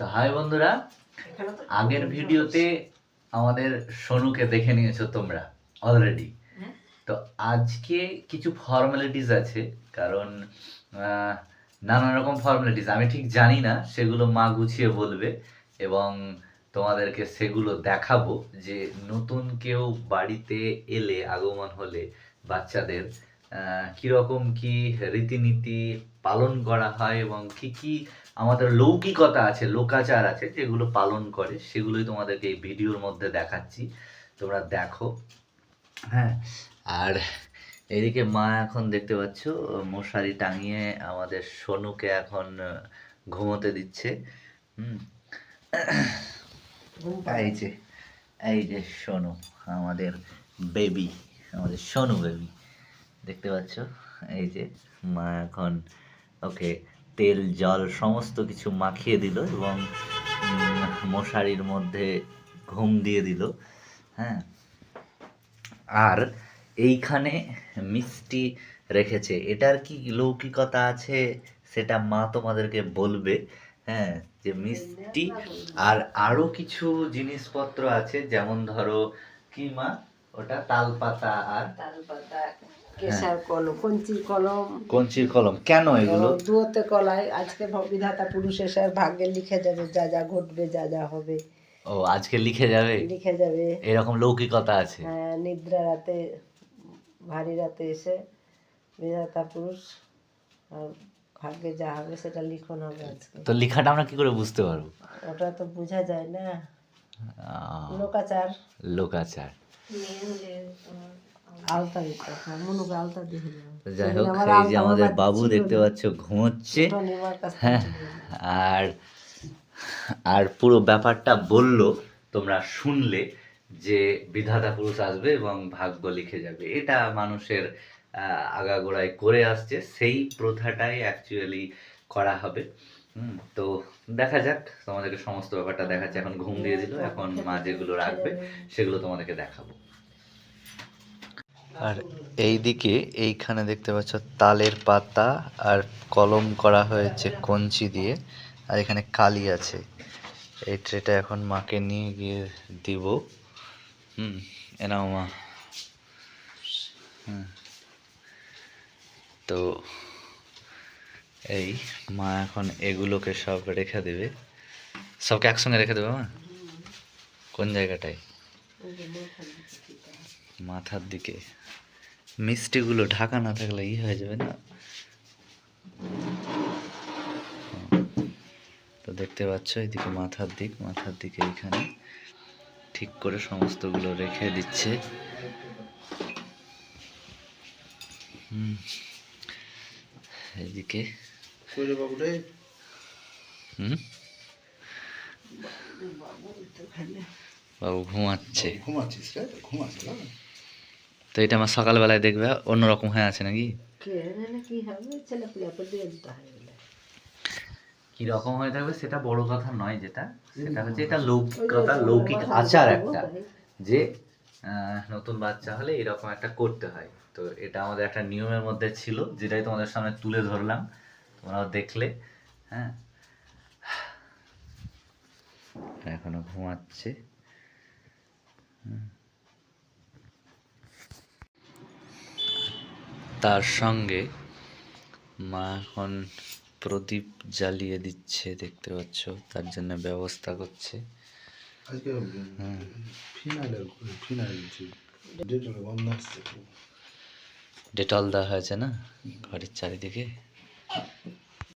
তো হাই বন্ধুরা আগের ভিডিওতে আমাদের সোনুকে দেখে নিয়েছো তোমরা অলরেডি হ্যাঁ। তো আজকে কিছু ফর্মালিটিস আছে কারণ নানা রকম ফর্মালিটিস আমি ঠিক জানি না সেগুলো মা গুছিয়ে বলবে এবং তোমাদেরকে সেগুলো দেখাবো যে নতুন কেউ বাড়িতে এলে আগমন হলে বাচ্চাদের আহ, কীরকম কি রীতিনীতি পালন করা হয় এবং কি কি আমাদের লৌকিকতা আছে, লোকাচার আছে যেগুলো পালন করে, সেগুলোই তোমাদেরকে এই ভিডিওর মধ্যে দেখাচ্ছি। তোমরা দেখো। হ্যাঁ আর এদিকে মা এখন দেখতে পাচ্ছ, মশারি টাঙিয়ে আমাদের সোনুকে এখন ঘুমোতে দিচ্ছে। হুম। এই যে এই যে সোনু, আমাদের বেবি আমাদের সোনু বেবি দেখতে পাচ্ছ? এই যে মা এখন, ওকে তেল, জল সমস্ত কিছু মাখিয়ে দিল এবং মশারির মধ্যে ঘুম দিয়ে দিল হ্যাঁ? আর এইখানে মিষ্টি রেখেছে। এটার কি লৌকিকতা আছে সেটা মা তোমাদেরকে বলবে হ্যাঁ? যে মিষ্টি আর আরও কিছু জিনিসপত্র আছে, যেমন ধরো, কি মা? ওটা তাল পাতা আর তালপাতা কেশার কলম কঞ্চির কলম। কঞ্চির কলম কেন এগুলো? দুয়োতে কলাই আজকে ভ- বিধাতা পুরুষ এসে ভাগ্যে লিখে যাবে যা যা ঘটবে যা যা হবে। ও আজকে লিখে যাবে? লিখে যাবে। এরকম লৌকিকতা আছে? হ্যাঁ নিদ্রা রাতে ভারী রাতে এসে বিধাতা পুরুষ আর ভাগ্যে যা হবে সেটা লিখন হবে আজকে। তো লেখাটা আমরা কি করে বুঝতে পারব? ওটা তো বোঝা যায় না। লোকাচার। লোকাচার। হয় যাই হোক এই যে আমাদের বাবু দেখতে। পাচ্ছ ঘুমোচ্ছে। হ্যাঁ। আর আর পুরো ব্যাপারটা বলল তোমরা শুনলে যে বিধাতা পুরুষ আসবে এবং ভাগ্য লিখে যাবে। এটা মানুষের আহ, আগাগোড়ায় করে আসছে সেই প্রথাটাই অ্যাকচুয়ালি করা হবে। হুম, তো দেখা যাক তোমাদেরকে সমস্ত ব্যাপারটা দেখাচ্ছে। এখন ঘুম দিয়ে দিল এখন মা যেগুলো রাখবে সেগুলো তোমাদেরকে দেখাবো। আর এইদিকে এইখানে দেখতে পাচ্ছ তালের পাতা আর কলম করা হয়েছে কঞ্চি দিয়ে, আর এখানে কালি আছে। এই ট্রেটা এখন মাকে নিয়ে গিয়ে দিব। হুম, এনাও মা। হুম। তো এই মা এখন এগুলোকে সব রেখে দেবে। সবকে একসঙ্গে রেখে দেবে মা? কোন জায়গাটায়? মাথার দিকে। মিষ্টিগুলো ঢাকা না থাকলে ই হয়ে যাবে না। তো দেখতে পাচ্ছ এদিকে মাথার দিক মাথার দিকে এখানে ঠিক করে সমস্তগুলো রেখে দিচ্ছে। হুম। এদিকে। হুম? বাবু ঘুমাচ্ছে। ঘুমাচ্ছিস না তো এটা আমার সকালবেলায় দেখবে অন্যরকম হয়ে আছে নাকি? কে কি হবে ছেলে পুলে দিয়ে দিতে হয় বলে। কি রকম হয়ে থাকবে সেটা বড় কথা নয় যেটা সেটা হচ্ছে এটা লৌকিকতা লৌকিক আচার একটা যে নতুন বাচ্চা হলে এরকম একটা করতে হয়। তো এটা আমাদের একটা নিয়মের মধ্যে ছিল যেটাই তোমাদের সামনে তুলে ধরলাম। তোমরাও দেখলে হ্যাঁ। এখনও ঘুমাচ্ছে। তার সঙ্গে মা এখন প্রদীপ জ্বালিয়ে দিচ্ছে দেখতে পাচ্ছ তার জন্য ব্যবস্থা করছে। ডেটল দেওয়া হয়েছে না? ঘরের চারিদিকে?